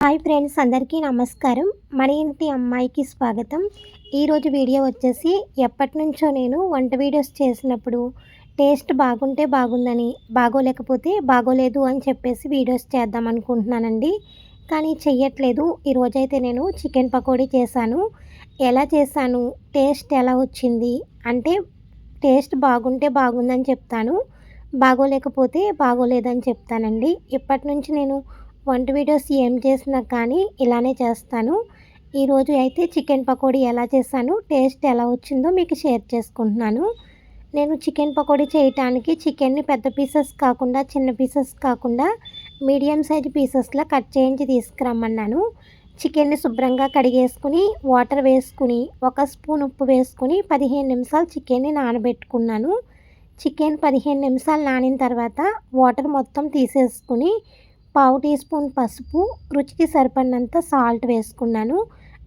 Hi friends అందరికీ నమస్కారం. మన ఇంటి అమ్మాయికి స్వాగతం. ఈరోజు వీడియో వచ్చేసి ఎప్పటి నుంచో నేను వంట వీడియోస్ చేసినప్పుడు టేస్ట్ బాగుంటే బాగుందని బాగోలేకపోతే బాగోలేదు అని చెప్పేసి వీడియోస్ చేద్దాం అనుకుంటున్నానండి. కానీ చెయ్యట్లేదు. ఈరోజైతే నేను చికెన్ పకోడీ చేశాను. ఎలా చేశాను? టేస్ట్ ఎలా వచ్చింది? అంటే టేస్ట్ బాగుంటే బాగుందని చెప్తాను బాగోలేకపోతే బాగోలేదని చెప్తానండి. ఇప్పటి నుంచి నేను వంట వీడియోస్ ఏం చేసినా కానీ ఇలానే చేస్తాను. ఈరోజు అయితే చికెన్ పకోడీ ఎలా చేశాను టేస్ట్ ఎలా వచ్చిందో మీకు షేర్ చేసుకుంటున్నాను. నేను చికెన్ పకోడీ చేయటానికి చికెన్ని పెద్ద పీసెస్ కాకుండా చిన్న పీసెస్ కాకుండా మీడియం సైజ్ పీసెస్లో కట్ చేయించి తీసుకురమ్మన్నాను. చికెన్ని శుభ్రంగా కడిగేసుకుని వాటర్ వేసుకుని ఒక స్పూన్ ఉప్పు వేసుకుని పదిహేను నిమిషాలు చికెన్ని నానబెట్టుకున్నాను. చికెన్ పదిహేను నిమిషాలు నానిన తర్వాత వాటర్ మొత్తం తీసేసుకుని పావు టీ స్పూన్ పసుపు రుచికి సరిపడినంత సాల్ట్ వేసుకున్నాను.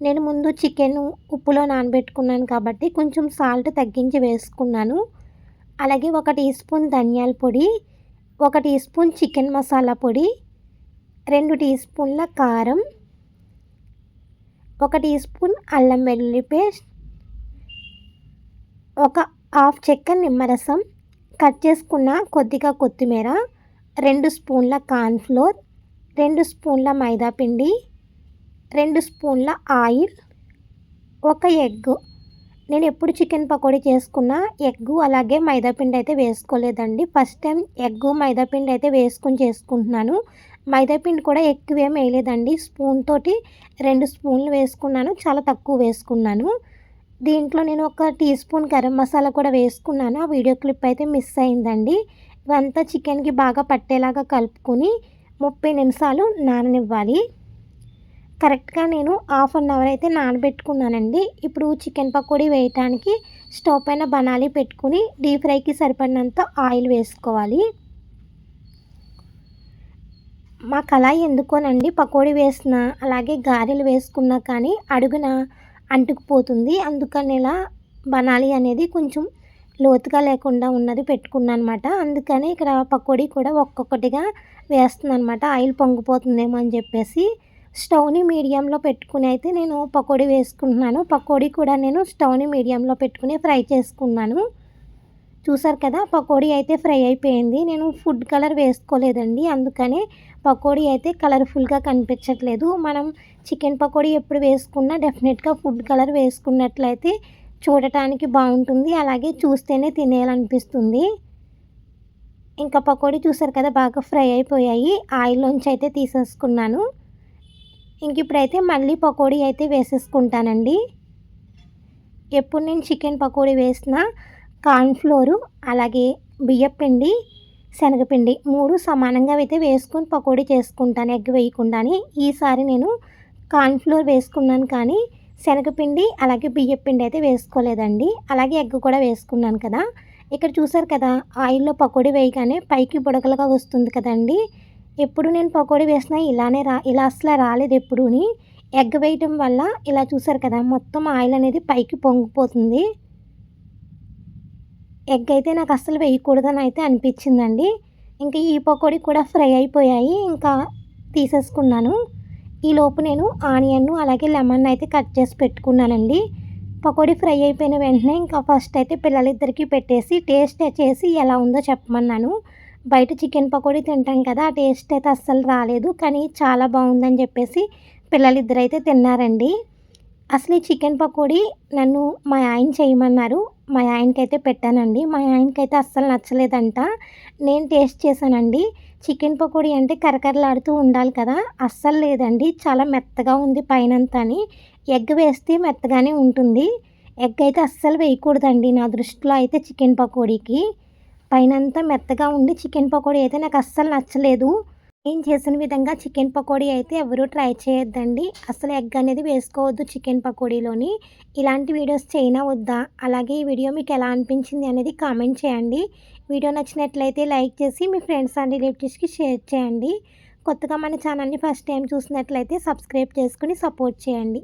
నేను ముందు చికెన్ ఉప్పులో నానబెట్టుకున్నాను కాబట్టి కొంచెం సాల్ట్ తగ్గించి వేసుకున్నాను. అలాగే ఒక టీ స్పూన్ ధనియాల పొడి ఒక టీ స్పూన్ చికెన్ మసాలా పొడి రెండు టీ స్పూన్ల కారం ఒక టీ స్పూన్ అల్లం వెల్లుల్లి పేస్ట్ ఒక హాఫ్ చెక్క నిమ్మరసం కట్ చేసుకున్న కొద్దిగా కొత్తిమీర రెండు స్పూన్ల కార్న్ఫ్లోర్ రెండు స్పూన్ల మైదాపిండి రెండు స్పూన్ల ఆయిల్ ఒక ఎగ్. నేను ఎప్పుడు చికెన్ పకోడీ చేసుకున్నా ఎగ్గు అలాగే మైదాపిండి అయితే వేసుకోలేదండి. ఫస్ట్ టైం ఎగ్గు మైదాపిండి అయితే వేసుకొని చేసుకుంటున్నాను. మైదా పిండి కూడా ఎక్కువ ఏం వేయలేదండి. స్పూన్ తోటి రెండు స్పూన్లు వేసుకున్నాను చాలా తక్కువ వేసుకున్నాను. దీంట్లో నేను ఒక టీ స్పూన్ గరం మసాలా కూడా వేసుకున్నాను. ఆ వీడియో క్లిప్ అయితే మిస్ అయిందండి. ఇవంతా చికెన్కి బాగా పట్టేలాగా కలుపుకొని ముప్పై నిమిషాలు నాననివ్వాలి. కరెక్ట్గా నేను హాఫ్ అన్ అవర్ అయితే నానబెట్టుకున్నానండి. ఇప్పుడు చికెన్ పకోడీ వేయటానికి స్టవ్ పైన బనాలి పెట్టుకుని డీప్ ఫ్రైకి సరిపడినంత ఆయిల్ వేసుకోవాలి. మా కళాయి ఎందుకోనండి పకోడీ వేసిన అలాగే గారెలు వేసుకున్నా కానీ అడుగున అంటుకుపోతుంది. అందుకని ఇలా బనాలి అనేది కొంచెం లోతుగా లేకుండా ఉన్నది పెట్టుకున్నాను అనమాట అందుకని ఇక్కడ పకోడీ కూడా ఒక్కొక్కటిగా వేస్తుంది అనమాట ఆయిల్ పొంగిపోతుందేమో అని చెప్పేసి స్టవ్ని మీడియంలో పెట్టుకుని అయితే నేను పకోడీ వేసుకుంటున్నాను. పకోడీ కూడా నేను స్టవ్ని మీడియంలో పెట్టుకుని ఫ్రై చేసుకున్నాను. చూసారు కదా పకోడీ అయితే ఫ్రై అయిపోయింది. నేను ఫుడ్ కలర్ వేసుకోలేదండి. అందుకనే పకోడీ అయితే కలర్ఫుల్గా కనిపించట్లేదు. మనం చికెన్ పకోడీ ఎప్పుడు వేసుకున్నా డెఫినెట్గా ఫుడ్ కలర్ వేసుకున్నట్లయితే చూడటానికి బాగుంటుంది. అలాగే చూస్తేనే తినేయాలనిపిస్తుంది. ఇంకా పకోడీ చూసారు కదా బాగా ఫ్రై అయిపోయాయి. ఆయిల్లోంచి అయితే తీసేసుకున్నాను. ఇంక ఇప్పుడైతే మళ్ళీ పకోడీ అయితే వేసేసుకుంటానండి. ఎప్పుడు నేను చికెన్ పకోడీ వేసిన కార్న్ఫ్లోరు అలాగే బియ్యపిండి శనగపిండి మూడు సమానంగా అయితే వేసుకొని పకోడీ చేసుకుంటాను ఎగ్ వేయకుండానే. ఈసారి నేను కార్న్ఫ్లోర్ వేసుకున్నాను కానీ శనగపిండి అలాగే బియ్యపిండి అయితే వేసుకోలేదండి. అలాగే ఎగ్ కూడా వేసుకున్నాను కదా. ఇక్కడ చూసారు కదా ఆయిల్లో పకోడీ వేయగానే పైకి బుడకలుగా వస్తుంది కదండి. ఎప్పుడు నేను పకోడీ వేసినా ఇలానే రా ఇలా అసలు రాలేదు ఎప్పుడూని. ఎగ్ వేయటం వల్ల ఇలా చూసారు కదా మొత్తం ఆయిల్ అనేది పైకి పొంగిపోతుంది. ఎగ్ అయితే నాకు అస్సలు వేయకూడదని అయితే అనిపించిందండి. ఇంకా ఈ పకోడీ కూడా ఫ్రై అయిపోయాయి. ఇంకా తీసేసుకున్నాను. ఈలోపు నేను ఆనియన్ అలాగే లెమన్ అయితే కట్ చేసి పెట్టుకున్నానండి. పకోడీ ఫ్రై అయిపోయిన వెంటనే ఇంకా ఫస్ట్ అయితే పిల్లలిద్దరికీ పెట్టేసి టేస్ట్ చేసి ఎలా ఉందో చెప్పమన్నాను. బయట చికెన్ పకోడీ తింటాం కదా ఆ టేస్ట్ అయితే అస్సలు రాలేదు కానీ చాలా బాగుందని చెప్పేసి పిల్లలిద్దరు అయితే తిన్నారండి. అసలు ఈ చికెన్ పకోడీ నన్ను మా ఆయన చేయమన్నారు. మా ఆయనకైతే పెట్టానండి. మా ఆయనకైతే అస్సలు నచ్చలేదంట. నేను టేస్ట్ చేశానండి. చికెన్ పకోడీ అంటే కరకరలాడుతూ ఉండాలి కదా అస్సలు లేదండి. చాలా మెత్తగా ఉంది పైనంతా అని ఎగ్ వేస్తే మెత్తగానే ఉంటుంది. ఎగ్ అయితే అస్సలు వేయకూడదండి నా దృష్టిలో అయితే చికెన్ పకోడీకి. పైనంతా మెత్తగా ఉండి చికెన్ పకోడీ అయితే నాకు అస్సలు నచ్చలేదు. నేను చేసిన విధంగా చికెన్ పకోడీ అయితే ఎవరూ ట్రై చేయొద్దండి. అసలు ఎగ్ అనేది వేసుకోవద్దు చికెన్ పకోడీలోని. ఇలాంటి వీడియోస్ చేయనా వద్దా? అలాగే ఈ వీడియో మీకు ఎలా అనిపించింది అనేది కామెంట్ చేయండి. వీడియో నచ్చినట్లయితే లైక్ చేసి మీ ఫ్రెండ్స్ అండ్ రిలేటివ్స్కి షేర్ చేయండి. కొత్తగా మన ఛానల్ని ఫస్ట్ టైం చూసినట్లయితే సబ్స్క్రైబ్ చేసుకుని సపోర్ట్ చేయండి.